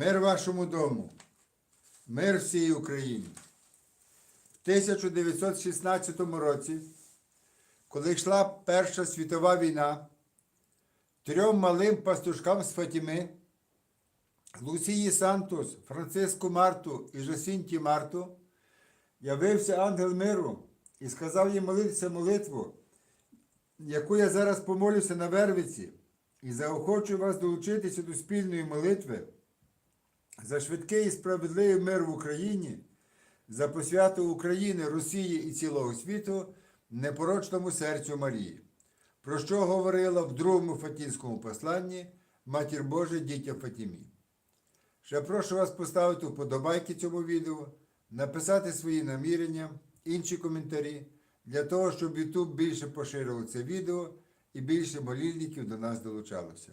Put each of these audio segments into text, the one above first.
Мир вашому дому, мир всій Україні. В 1916 році, коли йшла Перша світова війна, трьом малим пастушкам з Фатіми, Лусії Сантос, Франциску Марту і Жосінті Марту, явився ангел миру і сказав їм молитися молитву, яку я зараз помолюся на Вервиці, і заохочую вас долучитися до спільної молитви за швидкий і справедливий мир в Україні, за посвяту України, Росії і цілого світу непорочному серцю Марії, про що говорила в другому Фатінському посланні Матір Божа дітя Фатімі. Ще прошу вас поставити вподобайки цьому відео, написати свої намірення, інші коментарі, для того, щоб YouTube більше поширило це відео і більше молільників до нас долучалося.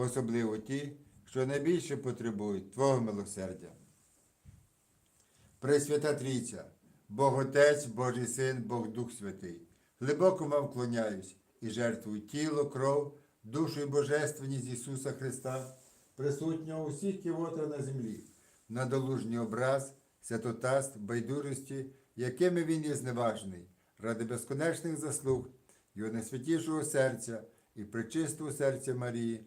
особливо ті, що найбільше потребують Твого милосердя. Пресвята Трійця, Бог Отець, Божий Син, Бог Дух Святий, глибоко вам вклоняюсь і жертвую тіло, кров, душу і божественність Ісуса Христа, присутнього у всіх на землі, на долужній образ, святотаст, байдужості, якими Він є зневажений, ради безконечних заслуг, Його найсвятішого серця і причистого серця Марії,